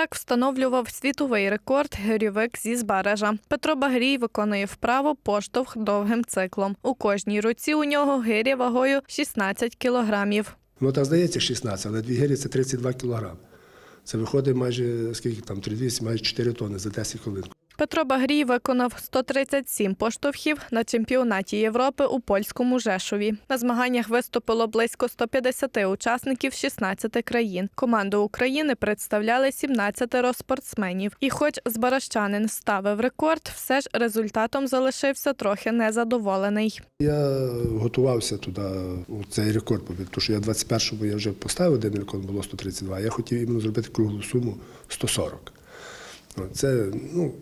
Так встановлював світовий рекорд гирьовик зі Збережа. Петро Багрій виконує вправо поштовх довгим циклом. У кожній руці у нього гиря вагою 16 кілограмів. Ну так здається 16, але дві гирі це 32 кілограми. Це виходить майже скільки там 3200, майже 4 тонни за 10 хвилин. Петро Багрій виконав 137 поштовхів на чемпіонаті Європи у польському Жешові. На змаганнях виступило близько 150 учасників з 16 країн. Команду України представляли 17 спортсменів. І, хоч збаращанин ставив рекорд, все ж результатом залишився трохи незадоволений. Я готувався туди, у цей рекорд тому що я 21-му я вже поставив один рекорд, було 132, я хотів іменно зробити круглу суму 140. Ну, Це ну,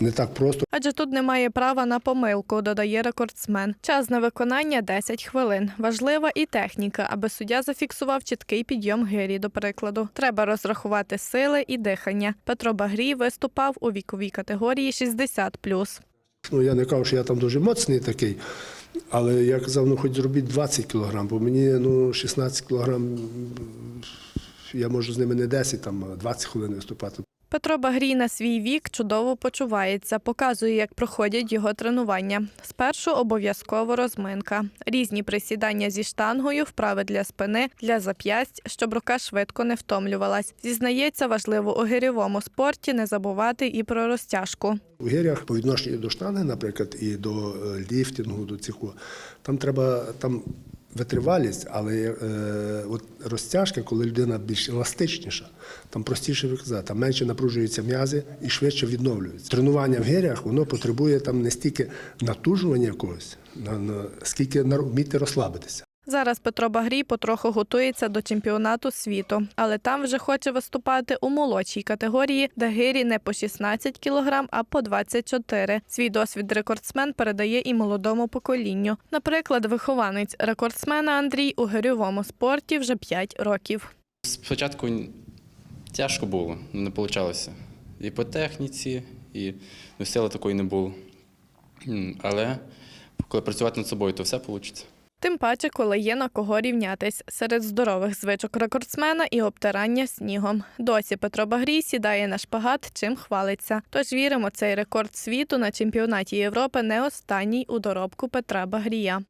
не так просто. Адже тут немає права на помилку, додає рекордсмен. Час на виконання 10 хвилин. Важлива і техніка, аби суддя зафіксував чіткий підйом гирі, до прикладу. Треба розрахувати сили і дихання. Петро Багрій виступав у віковій категорії 60+. Ну, я не кажу, що я там дуже моцний такий, але я казав, ну хоч зробіть 20 кілограм, бо мені ну, 16 кілограм, я можу з ними не 10, там, а 20 хвилин виступати. Петро Багрій на свій вік чудово почувається, показує, як проходять його тренування. Спершу обов'язково розминка, різні присідання зі штангою, вправи для спини, для зап'ясть, щоб рука швидко не втомлювалась. Зізнається, важливо у гирьовому спорті не забувати і про розтяжку. У гирях по відношенню до штани, наприклад, і до е, ліфтингу, до цього, там треба там витривалість, але е, от розтяжка, коли людина більш еластичніша, там простіше виказати, там менше напружуються м'язи і швидше відновлюються. Тренування в гирях воно потребує там не стільки натужування якогось, на, на, скільки вміти розслабитися. Зараз Петро Багрій потроху готується до чемпіонату світу, але там вже хоче виступати у молодшій категорії, де гирі не по 16 кілограм, а по 24. Свій досвід рекордсмен передає і молодому поколінню. Наприклад, вихованець рекордсмена Андрій у гирьовому спорті вже 5 років. Спочатку тяжко було, не вийшло. І по техніці, і сили такої не було. Але коли працювати над собою, то все вийде. Тим паче, коли є на кого рівнятись серед здорових звичок рекордсмена і обтирання снігом. Досі Петро Багрій сідає на шпагат, чим хвалиться. Тож віримо, цей рекорд світу на чемпіонаті Європи не останній у доробку Петра Багрія.